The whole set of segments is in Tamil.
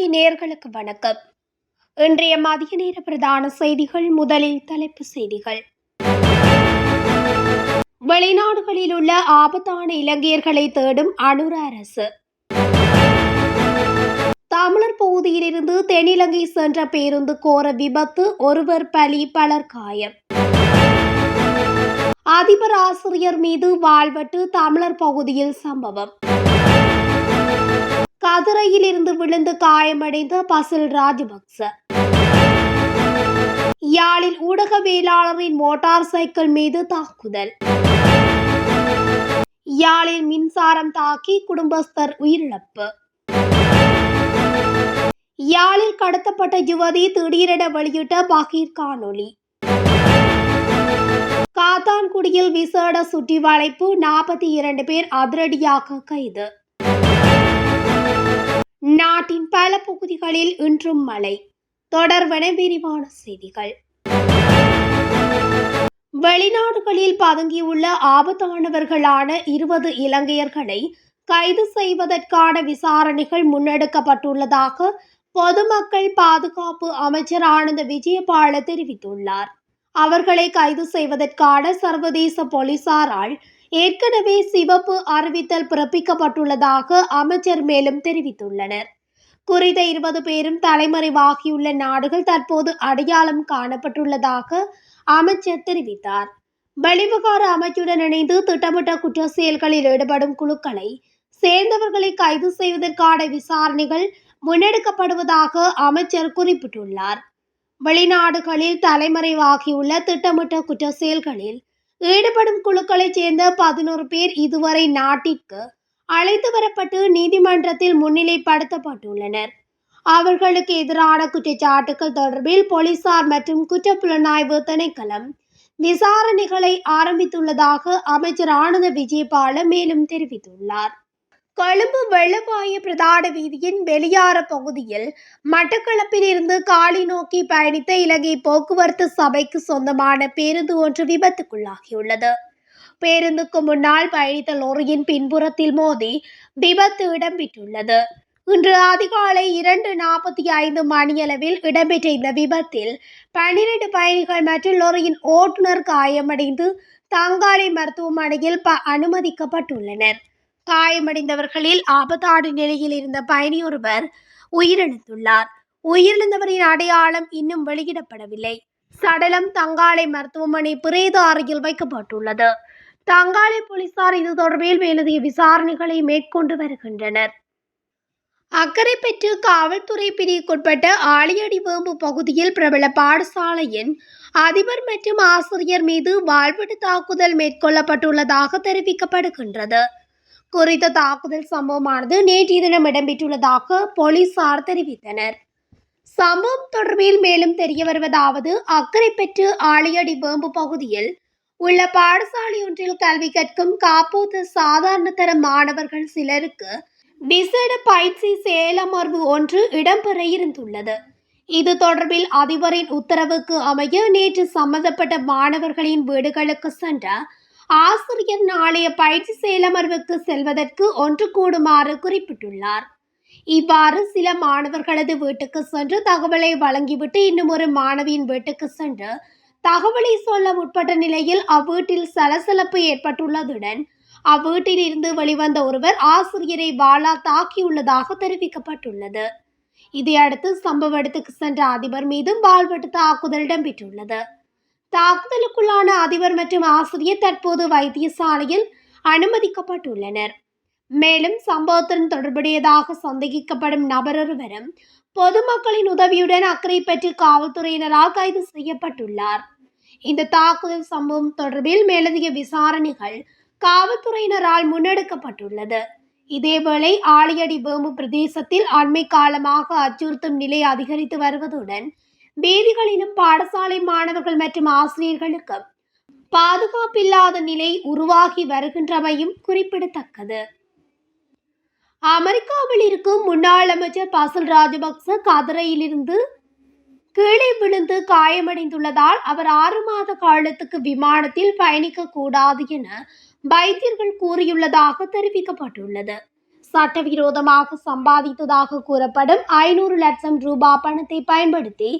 தமிழொலி நேர்களுக்கு வணக்கம். இன்றைய மதிய நேர பிரதான செய்திகள் முதலில் தலைப்பு செய்திகள். வெளிநாடுகளில் உள்ள ஆபத்தான இலங்கையர்களை தேடும் அனுர அரசு. தமிழர் பகுதியிலிருந்து தென்னிலங்கை சென்ற பேருந்து கோர விபத்து ஒருவர் பலி பலர் காயம். அதிபர் ஆசிரியர் மீது வாழ்வட்டு தமிழர் பகுதியில் சம்பவம். கதிரையில் இருந்து விழுந்து காயமடைந்த பசில் ராஜபக்ச. யாழில் ஊடகவியலாளரின் மோட்டார் சைக்கிள் மீது தாக்குதல். யாழில் மின்சாரம் தாக்கி குடும்பஸ்தர் உயிரிழப்பு. யாழில் கடத்தப்பட்ட யுவதி திடீரென வெளியிட்ட பகீர் காணொளி. காத்தான்குடியில் விசேட சுற்றி வளைப்பு நாற்பத்தி இரண்டு பேர் அதிரடியாக கைது. நாட்டின் பல பகுதிகளில் இன்றும் மழை. தொடர்வன விரிவான செய்திகள். வெளிநாடுகளில் பதுங்கியுள்ள ஆபத்தானவர்களான இருபது இலங்கையர்களை கைது செய்வதற்கான விசாரணைகள் முன்னெடுக்கப்பட்டுள்ளதாக பொதுமக்கள் பாதுகாப்பு அமைச்சர் ஆனந்த விஜயபால தெரிவித்துள்ளார். அவர்களை கைது செய்வதற்கான சர்வதேச போலீசாரால் ஏற்கனவே சிவப்பு அறிவித்தல் பிறப்பிக்கப்பட்டுள்ளதாக அமைச்சர் மேலும் தெரிவித்துள்ளனர். குறித்த இருபது பேரும் தலைமறைவாகியுள்ள நாடுகள் தற்போது அடையாளம் காணப்பட்டுள்ளதாக அமைச்சர் தெரிவித்தார். வெளிவிகார அமைச்சுடன் இணைந்து திட்டமிட்ட குற்ற செயல்களில் ஈடுபடும் குழுக்களை சேர்ந்தவர்களை கைது செய்வதற்கான விசாரணைகள் முன்னெடுக்கப்படுவதாக அமைச்சர் குறிப்பிட்டுள்ளார். வெளிநாடுகளில் தலைமறைவாகியுள்ள திட்டமிட்ட குற்ற செயல்களில் ஈடுபடும் குழுக்களைச் சேர்ந்த பதினோரு பேர் இதுவரை நாட்டிற்கு அழைத்து வரப்பட்டு நீதிமன்றத்தில் முன்னிலைப்படுத்தப்பட்டுள்ளனர். அவர்களுக்கு எதிரான குற்றச்சாட்டுகள் தொடர்பில் போலீசார் மற்றும் குற்றப்புலனாய்வு திணைக்களம் விசாரணைகளை ஆரம்பித்துள்ளதாக அமைச்சர் ஆனந்த விஜயபால மேலும் தெரிவித்துள்ளார். கொழும்பு வெள்ளவாய பிரதான வீதியின் வெளியார பகுதியில் மட்டக்களப்பில் இருந்து காலி நோக்கி பயணித்த இலங்கை போக்குவரத்து சபைக்கு சொந்தமான பேருந்து ஒன்று விபத்துக்குள்ளாகியுள்ளது. பேருந்துக்கு முன்னால் பயணித்த லோரியின் பின்புறத்தில் மோதி விபத்து இடம்பெற்றுள்ளது. இன்று அதிகாலை இரண்டு நாற்பத்தி ஐந்து மணியளவில் இடம்பெற்ற இந்த விபத்தில் பன்னிரண்டு பயணிகள் மற்றும் லோரியின் ஓட்டுநர் காயமடைந்து தங்காலை மருத்துவமனையில் ப அனுமதிக்கப்பட்டுள்ளனர். காயமடைந்தவர்களில் ஆபத்தான நிலையில் இருந்த பயணியொருவர் உயிரிழந்துள்ளார். உயிரிழந்தவரின் அடையாளம் இன்னும் வெளியிடப்படவில்லை. சடலம் தங்காலை மருத்துவமனை பிரேத அறையில் வைக்கப்பட்டுள்ளது. தங்காலை போலீசார் இது தொடர்பில் மேலதிக விசாரணைகளை மேற்கொண்டு வருகின்றனர். அக்கரைப்பற்று காவல்துறை பிரிவுக்குட்பட்ட ஆலியடி வேம்பு பகுதியில் பிரபல பாடசாலையின் அதிபர் மற்றும் ஆசிரியர் மீது வாழ்வெட்டு தாக்குதல் மேற்கொள்ளப்பட்டுள்ளதாக தெரிவிக்கப்படுகின்றது. குறித்த தாக்குதல் சம்பவமானது நேற்றைய தினம் இடம்பெற்றுள்ளதாக போலீசார் தெரிவித்தனர். சம்பவம் தொடர்பில் மேலும் தெரிய வருவதாவது அக்கரைப்பற்று ஆலியடி வேம்பு பகுதியில் உள்ள பாடசாலை ஒன்றில் கல்வி கற்கும் காப்போது சாதாரண தர மாணவர்கள் சிலருக்கு விசேட பயிற்சி செயலமர்வு ஒன்று இடம்பெற இருந்துள்ளது. இது தொடர்பில் அதிபரின் உத்தரவுக்கு அமைய நேற்று சம்பந்தப்பட்ட மாணவர்களின் வீடுகளுக்கு சென்ற ஆசிரியர் நாளைய பயிற்சி செயலமர்வுக்கு செல்வதற்கு ஒன்று கூடுமாறு குறிப்பிட்டுள்ளார். இவ்வாறு சில மாணவர்களது வீட்டுக்கு சென்று தகவலை வழங்கிவிட்டு இன்னும் ஒரு மாணவியின் வீட்டுக்கு சென்று தகவலை சொல்ல முற்பட்ட நிலையில் அவ்வீட்டில் சலசலப்பு ஏற்பட்டுள்ளதுடன் அவ்வீட்டில் இருந்து வெளிவந்த ஒருவர் ஆசிரியரை வாளா தாக்கியுள்ளதாக தெரிவிக்கப்பட்டுள்ளது. இதையடுத்து சம்பவ இடத்துக்கு சென்ற அதிபர் மீதும் வாழ்வெட்டு தாக்குதல் இடம்பெற்றுள்ளது. தாக்குதலுக்குள்ளான அதிபர் மற்றும் ஆசிரியர் தற்போது வைத்தியசாலையில் அனுமதிக்கப்பட்டுள்ளனர். மேலும் சம்பவத்துடன் தொடர்புடையதாக சந்தேகிக்கப்படும் நபர் ஒருவரும் பொதுமக்களின் உதவியுடன் அக்கறை பெற்று காவல்துறையினரால் கைது செய்யப்பட்டுள்ளார். இந்த தாக்குதல் சம்பவம் தொடர்பில் மேலதிக விசாரணைகள் காவல்துறையினரால் முன்னெடுக்கப்பட்டுள்ளது. இதேவேளை ஆலியடி வேம்பு பிரதேசத்தில் அண்மை காலமாக அச்சுறுத்தும் நிலை அதிகரித்து வருவதுடன் வீதிகளிலும் பாடசாலை மாணவர்கள் மற்றும் ஆசிரியர்களுக்கு பாதுகாப்பில்லாத நிலை உருவாகி வருகின்றமையும் குறிப்பிடத்தக்கது. அமெரிக்காவில் இருக்கும் முன்னாள் அமைச்சர் பசல் ராஜபக்ச கதிரையிலிருந்து கீழே விழுந்து காயமடைந்துள்ளதால் அவர் ஆறு மாத காலத்துக்கு விமானத்தில் பயணிக்க கூடாது என வைத்தியர்கள் கூறியுள்ளதாக தெரிவிக்கப்பட்டுள்ளது. சட்டவிரோதமாக சம்பாதித்ததாக கூறப்படும் ஐநூறு லட்சம் ரூபாய் பணத்தை பயன்படுத்தி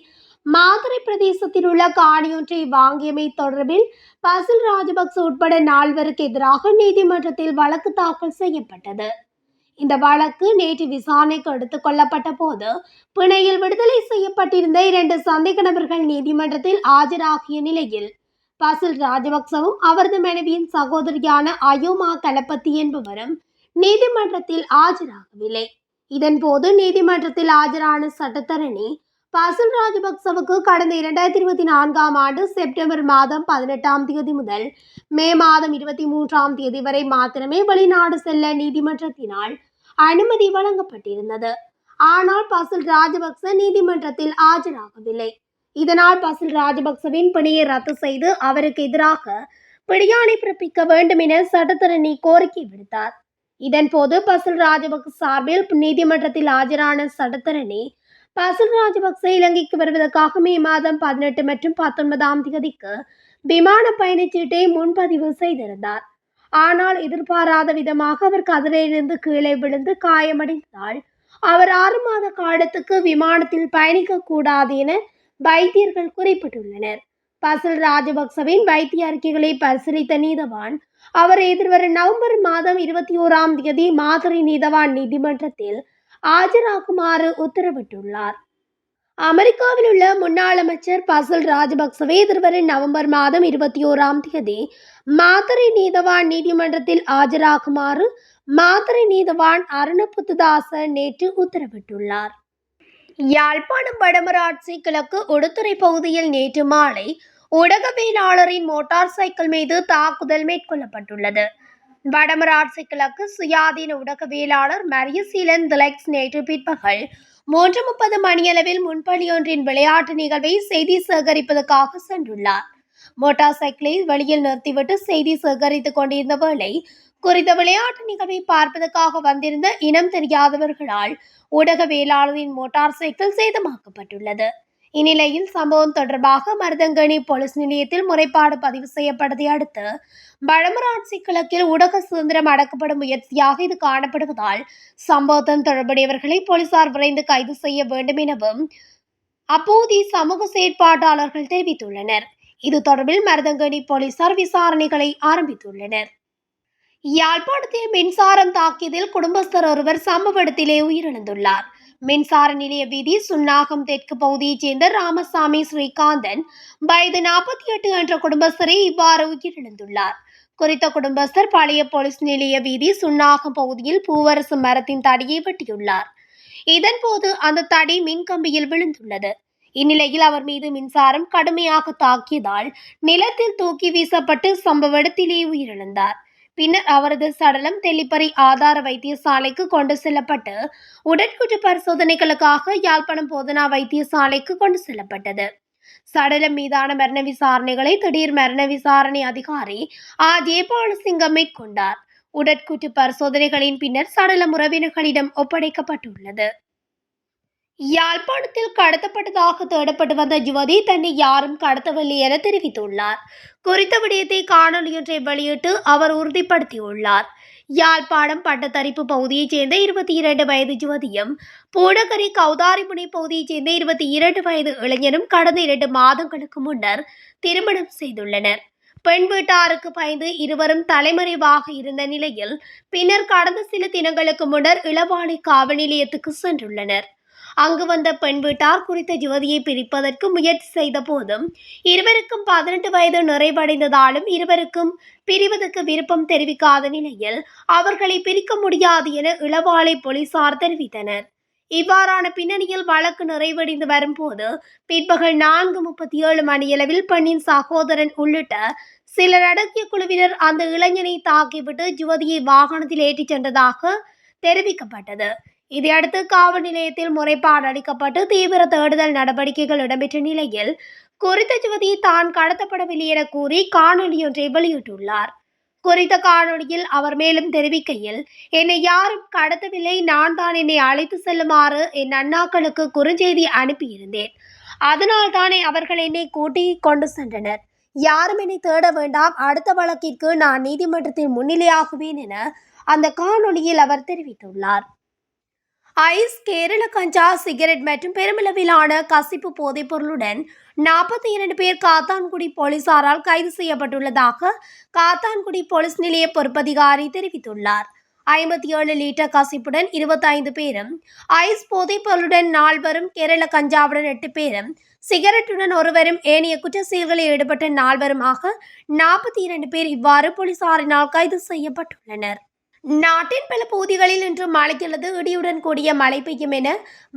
மாதுரை பிரதேசத்தில் உள்ள காணியொன்றை வாங்கியமை தொடர்பில் பசில் ராஜபக்ச உட்பட நால்வருக்கு எதிராக நீதிமன்றத்தில் வழக்கு தாக்கல் செய்யப்பட்டது. இந்த வழக்கு நேற்று விசாரணைக்கு எடுத்துக் கொள்ளப்பட்ட போது பிணையில் விடுதலை செய்யப்பட்டிருந்த இரண்டு சந்தேக நபர்கள் நீதிமன்றத்தில் ஆஜராகிய நிலையில் பசில் ராஜபக்சவும் அவரது மனைவியின் சகோதரியான அயோமா கலப்பத்தி என்பவரும் நீதிமன்றத்தில் ஆஜராகவில்லை. இதன்போது நீதிமன்றத்தில் ஆஜரான சட்டத்தரணி பசுல் ராஜபக்சவுக்கு கடந்த இரண்டாயிரத்தி இருபத்தி நான்காம் ஆண்டு செப்டம்பர் மாதம் பதினெட்டாம் தேதி முதல் மே மாதம் இருபத்தி மூன்றாம் தேதி வரை மாத்திரமே வெளிநாடு செல்ல நீதிமன்றத்தினால் அனுமதி வழங்கப்பட்டிருந்தது. ஆனால் பசில் ராஜபக்ச நீதிமன்றத்தில் ஆஜராகவில்லை. இதனால் பசில் ராஜபக்சவின் பணியை ரத்து செய்து அவருக்கு எதிராக பிடியாணை பிறப்பிக்க வேண்டும் என சட்டத்தரணி கோரிக்கை விடுத்தார். இதன்போது பசில் ராஜபக்ச சார்பில் நீதிமன்றத்தில் ஆஜரான சடத்தரணி பசில் ராஜபக்ச இலங்கைக்கு வருவதற்காக மே மாதம் பதினெட்டு மற்றும் பத்தொன்பதாம் தேதிக்கு விமான பயணச்சீட்டை முன்பதிவு செய்திருந்தார். ஆனால் எதிர்பாராத விதமாக அவர் கதிரையிலிருந்து கீழே விழுந்து காயமடைந்தால் அவர் ஆறு மாத காலத்துக்கு விமானத்தில் பயணிக்க கூடாது என வைத்தியர்கள் குறிப்பிட்டுள்ளனர். பசில் ராஜபக்சவின் வைத்திய அறிக்கைகளை பரிசீலித்த நீதவான் அவர் எதிர்வரும் நவம்பர் மாதம் இருபத்தி ஓராம் தேதி மாதிரி நீதவான் நீதிமன்றத்தில் ஆஜராகுமாறு உத்தரவிட்டுள்ளார். அமெரிக்காவில் உள்ள முன்னாள் அமைச்சர் பசில் ராஜபக்சவே எதிர்வரும் நவம்பர் மாதம் இருபத்தி ஓராம் தேதி மாதிரி நீதவான் நீதிமன்றத்தில் ஆஜராகுமாறு மாதிரி நீதவான் அருணபுத்துதாசன் நேற்று உத்தரவிட்டுள்ளார். யாழ்ப்பாணம் வடமராட்சி கிழக்கு உடுத்துறை பகுதியில் நேற்று மாலை ஊடகவியலாளரின் மோட்டார் சைக்கிள் மீது தாக்குதல் மேற்கொள்ளப்பட்டுள்ளது. வடமராட்சி கிழக்கு சுயாதீன ஊடகவியலாளர் மரியசீலன் திலக்ஸ் நேற்று பிற்பகல் மூன்று முப்பது மணியளவில் முன்பள்ளியொன்றின் விளையாட்டு நிகழ்வை செய்தி சேகரிப்பதற்காக சென்றுள்ளார். மோட்டார் சைக்கிளை வெளியில் நிறுத்திவிட்டு செய்தி சேகரித்துக் கொண்டிருந்த வேளை குறித்த விளையாட்டு நிகழ்வை பார்ப்பதற்காக வந்திருந்த இனம் தெரியாதவர்களால் ஊடகவியலாளரின் மோட்டார் சைக்கிள் சேதமாக்கப்பட்டுள்ளது. இந்நிலையில் சம்பவம் தொடர்பாக மருதங்கனி போலீஸ் நிலையத்தில் முறைப்பாடு பதிவு செய்யப்பட்டதை அடுத்து வடமராட்சி கிழக்கில் ஊடக சுதந்திரம் அடக்கப்படும் முயற்சியாக இது காணப்படுவதால் சம்பவத்தின் தொடர்புடையவர்களை போலீசார் விரைந்து கைது செய்ய வேண்டும் எனவும் அப்போதைய சமூக செயற்பாட்டாளர்கள் தெரிவித்துள்ளனர். இது தொடர்பில் மருதங்கனி போலீசார் விசாரணைகளை ஆரம்பித்துள்ளனர். யாழ்ப்பாணத்தில் மின்சாரம் தாக்கியதில் குடும்பஸ்தர் ஒருவர் சம்பவ இடத்திலே உயிரிழந்துள்ளார். மின்சார நிலைய வீதி சுன்னாகம் தெற்கு பகுதியைச் சேர்ந்த ராமசாமி ஸ்ரீகாந்தன் வயது நாற்பத்தி எட்டு என்ற குடும்பஸ்தரை இவ்வாறு உயிரிழந்துள்ளார். குறித்த குடும்பஸ்தர் பழைய போலீஸ் நிலைய வீதி சுன்னாகம் பகுதியில் பூவரசு மரத்தின் தடியை வெட்டியுள்ளார். இதன்போது அந்த தடி மின்கம்பியில் விழுந்துள்ளது. இந்நிலையில் அவர் மீது மின்சாரம் கடுமையாக தாக்கியதால் நிலத்தில் தூக்கி வீசப்பட்டு சம்பவ இடத்திலே உயிரிழந்தார். பின்னர் அவரது சடலம் தெல்லிப்பறை ஆதார வைத்தியசாலைக்கு கொண்டு செல்லப்பட்டு உடற்குற்று பரிசோதனைகளுக்காக யாழ்ப்பாணம் போதனா வைத்தியசாலைக்கு கொண்டு செல்லப்பட்டது. சடலம் மீதான மரண விசாரணைகளை திடீர் மரண விசாரணை அதிகாரி ஆ ஜெயபாலசிங்கம் மேற்கொண்டார் உடற்கூற்று பரிசோதனைகளின் பின்னர் சடலம் உறவினர்களிடம் ஒப்படைக்கப்பட்டுள்ளது. யாழ்ப்பாணத்தில் கடத்தப்பட்டதாக தேடப்பட்டு வந்த யுவதி தன்னை யாரும் கடத்தவில்லை என தெரிவித்துள்ளார். குறித்த விடயத்தை காணொலியொன்றை வெளியிட்டு அவர் உறுதிப்படுத்தியுள்ளார். யாழ்ப்பாணம் பட்டத்தரிப்பு பகுதியைச் சேர்ந்த இருபத்தி இரண்டு வயது யுவதியும் பூடகரி கௌதாரிமுனை பகுதியைச் சேர்ந்த இருபத்தி இரண்டு வயது இளைஞரும் கடந்த இரண்டு மாதங்களுக்கு முன்னர் திருமணம் செய்துள்ளனர். பெண் வீட்டாருக்கு பயந்து இருவரும் தலைமறைவாக இருந்த நிலையில் பின்னர் கடந்த சில தினங்களுக்கு முன்னர் இளவாலை காவல் நிலையத்துக்கு சென்றுள்ளனர். அங்கு வந்த பெண் வீட்டார் குறித்த யுவதியை பிரிப்பதற்கு முயற்சி செய்த போதும் இருவருக்கும் பதினெட்டு வயது நிறைவடைந்ததாலும் இருவருக்கும் பிரிவதற்கு விருப்பம் தெரிவிக்காத நிலையில் அவர்களை பிரிக்க முடியாது என இளவாலை போலீசார் தெரிவித்தனர். இவ்வாறான பின்னணியில் வழக்கு நிறைவடைந்து வரும்போது பிற்பகல் நான்கு முப்பத்தி ஏழு மணியளவில் பெண்ணின் சகோதரன் உள்ளிட்ட சிலர் அடக்கிய குழுவினர் அந்த இளைஞனை தாக்கிவிட்டு யுவதியை வாகனத்தில் ஏற்றிச் சென்றதாக தெரிவிக்கப்பட்டது. இதையடுத்து காவல் நிலையத்தில் முறைப்பாடு அளிக்கப்பட்டு தீவிர தேடுதல் நடவடிக்கைகள் இடம்பெற்ற நிலையில் குறித்த யுவதி தான் கடத்தப்படவில்லை என கூறி காணொலியொன்றை வெளியிட்டுள்ளார். குறித்த காணொளியில் அவர் மேலும் தெரிவிக்கையில் என்னை யாரும் கடத்தவில்லை நான் தான் என்னை அழைத்து செல்லுமாறு என் அண்ணாக்களுக்கு குறுஞ்செய்தி அனுப்பியிருந்தேன். அதனால் தானே அவர்கள் என்னை கூட்டி கொண்டு சென்றனர். யாரும் என்னை தேட வேண்டாம் அடுத்த வழக்கிற்கு நான் நீதிமன்றத்தில் முன்னிலையாகுவேன் என அந்த காணொளியில் அவர் தெரிவித்துள்ளார். ஐஸ் கேரள கஞ்சா சிகரெட் மற்றும் பெருமளவிலான கசிப்பு போதைப் பொருளுடன் நாற்பத்தி இரண்டு பேர் காத்தான்குடி போலீசாரால் கைது செய்யப்பட்டுள்ளதாக காத்தான்குடி போலீஸ் நிலைய பொறுப்பதிகாரி தெரிவித்துள்ளார். ஐம்பத்தி ஏழு லிட்டர் கசிப்புடன் இருபத்தைந்து பேரும் ஐஸ் போதைப் பொருளுடன் நால்வரும் கேரள கஞ்சாவுடன் எட்டு பேரும் சிகரெட்டுடன் ஒருவரும் ஏனைய குற்ற செயல்களில் ஈடுபட்ட நால்வருமாக நாற்பத்தி இரண்டு பேர் இவ்வாறு போலீசாரினால் கைது செய்யப்பட்டுள்ளனர். நாட்டின் பல பகுதிகளில் இன்று மழை அல்லது இடியுடன் கூடிய மழை பெய்யும் என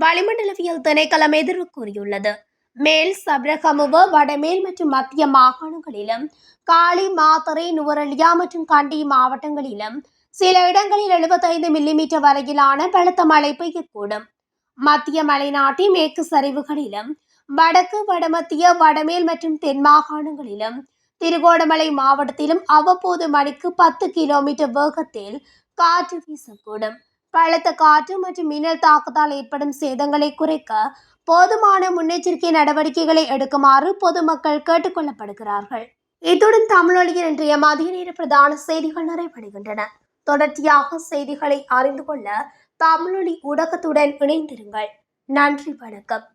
வளிமண்டலவியல் திணைக்களம் எதிர்வு கூறியுள்ளது. மேல் சப்ரகமுவ வடமேல் மற்றும் மத்திய மாகாணங்களிலும் காலி மாத்தரை நுவரலியா மற்றும் கண்டி மாவட்டங்களிலும் சில இடங்களில் எழுபத்தைந்து மில்லிமீட்டர் வரையிலான பலத்த மழை பெய்யக்கூடும். மத்திய மலைநாட்டின் மேற்கு சரிவுகளிலும் வடக்கு வடமத்திய வடமேல் மற்றும் தென் மாகாணங்களிலும் திருகோணமலை மாவட்டத்திலும் அவ்வப்போது மணிக்கு பத்து கிலோமீட்டர் வேகத்தில் காற்று வீசக்கூடும். பலத்த காற்று மற்றும் மின்னல் தாக்கத்தால் ஏற்படும் சேதங்களை குறைக்க போதுமான முன்னெச்சரிக்கை நடவடிக்கைகளை எடுக்குமாறு பொதுமக்கள் கேட்டுக்கொள்ளப்படுகிறார்கள் இத்துடன் தமிழொலியின் இன்றைய மதிய நேர பிரதான செய்திகள் நிறைவடைகின்றன. தொடர்ச்சியாக செய்திகளை அறிந்து கொள்ள தமிழொலி ஊடகத்துடன் இணைந்திருங்கள். நன்றி வணக்கம்.